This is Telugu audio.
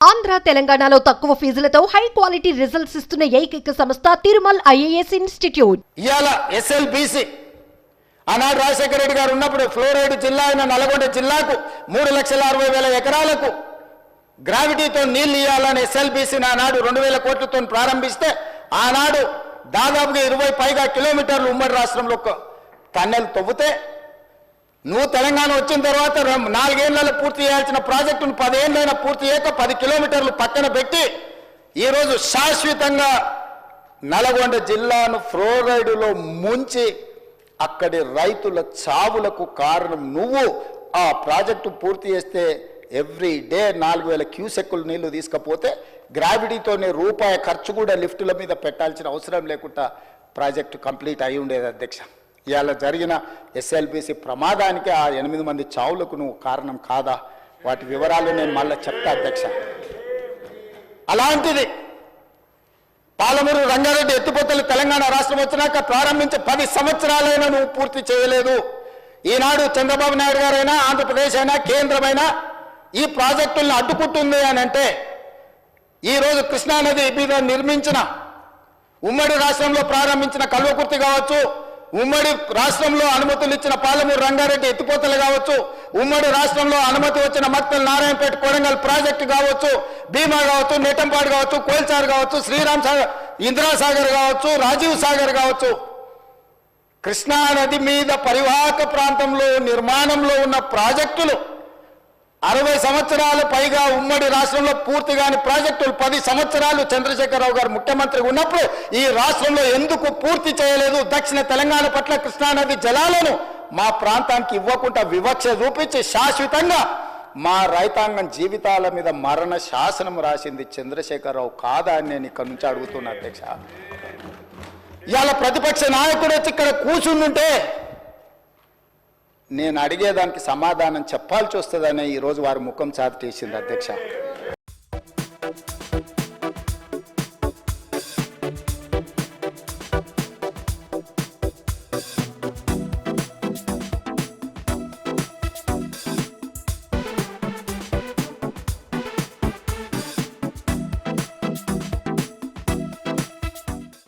ఆంధ్ర తెలంగాణలో తక్కువ ఫీజులతో హై క్వాలిటీ రిజల్ట్స్ ఇస్తున్న ఏకైక సంస్థ తిరుమల్ ఐఏఎస్ ఇన్స్టిట్యూట్. ఇవాళ ఎస్ఎల్బిసి ఆనాడు రాజశేఖర రెడ్డి గారు ఉన్నప్పుడు ఫ్లోరైడ్ జిల్లా అయిన నల్గొండ జిల్లాకు మూడు లక్షల అరవై వేల ఎకరాలకు గ్రావిటీతో నీళ్ళు ఇవ్వాలని ఎస్ఎల్బిసిని ఆనాడు రెండు వేల కోట్లతో ప్రారంభిస్తే ఆనాడు దాదాపుగా ఇరవై పైగా కిలోమీటర్లు ఉమ్మడి రాష్ట్రంలో తన్నెలు తవ్వుతే నువ్వు తెలంగాణ వచ్చిన తర్వాత నాలుగేళ్ళలో పూర్తి చేయాల్సిన ప్రాజెక్టును పదేళ్ళైనా పూర్తి చేయక పది కిలోమీటర్లు పక్కన పెట్టి ఈరోజు శాశ్వతంగా నల్గొండ జిల్లాను ఫ్లోరైడ్లో ముంచి అక్కడి రైతుల చావులకు కారణం నువ్వు. ఆ ప్రాజెక్టు పూర్తి చేస్తే ఎవ్రీ డే నాలుగు వేల క్యూసెక్కులు నీళ్ళు తీసుకపోతే గ్రావిటీతోనే రూపాయి ఖర్చు కూడా లిఫ్టుల మీద పెట్టాల్సిన అవసరం లేకుండా ప్రాజెక్టు కంప్లీట్ అయి ఉండేది అధ్యక్ష. ఇవాళ జరిగిన ఎస్ఎల్బిసి ప్రమాదానికి ఆ ఎనిమిది మంది చావులకు నువ్వు కారణం కాదా? వాటి వివరాలు నేను మళ్ళీ చెప్తా అధ్యక్ష. అలాంటిది పాలమూరు రంగారెడ్డి ఎత్తిపోతలు తెలంగాణ రాష్ట్రం వచ్చినాక ప్రారంభించి పది సంవత్సరాలైనా నువ్వు పూర్తి చేయలేదు. ఈనాడు చంద్రబాబు నాయుడు గారైనా ఆంధ్రప్రదేశ్ అయినా కేంద్రమైనా ఈ ప్రాజెక్టులను అడ్డుకుంటుంది అని అంటే ఈరోజు కృష్ణానది మీద నిర్మించిన ఉమ్మడి రాష్ట్రంలో ప్రారంభించిన కల్వకుర్తి కావచ్చు ఉమ్మడి రాష్ట్రంలో అనుమతులు ఇచ్చిన పాలమూరు రంగారెడ్డి ఎత్తిపోతలు కావచ్చు. ఉమ్మడి రాష్ట్రంలో అనుమతి వచ్చిన మక్తల్ నారాయణపేట కొడంగల్ ప్రాజెక్టు కావచ్చు భీమా కావచ్చు నెట్టంపాడు కావచ్చు కోల్చార్ కావచ్చు శ్రీరామ్ సాగర్ ఇందిరాసాగర్ కావచ్చు రాజీవ్ సాగర్ కావచ్చు. కృష్ణా నది మీద పరివాహక ప్రాంతంలో నిర్మాణంలో ఉన్న ప్రాజెక్టులు అరవై సంవత్సరాలు పైగా ఉమ్మడి రాష్ట్రంలో పూర్తిగాని ప్రాజెక్టులు పది సంవత్సరాలు చంద్రశేఖరరావు గారు ముఖ్యమంత్రి ఉన్నప్పుడు ఈ రాష్ట్రంలో ఎందుకు పూర్తి చేయలేదు? దక్షిణ తెలంగాణ పట్ల కృష్ణానది జలాలను మా ప్రాంతానికి ఇవ్వకుండా వివక్ష చూపించి శాశ్వతంగా మా రైతాంగం జీవితాల మీద మరణ శాసనం రాసింది చంద్రశేఖరరావు కాదా అని నేను ఇక్కడ నుంచి అడుగుతున్నా అధ్యక్ష. ఇవాళ ప్రతిపక్ష నాయకుడు వచ్చి ఇక్కడ కూర్చుండుంటే నేను అడిగేదానికి సమాధానం చెప్పాల్సి వస్తుందని ఈరోజు వారి ముఖం చాటు చేసింది అధ్యక్ష.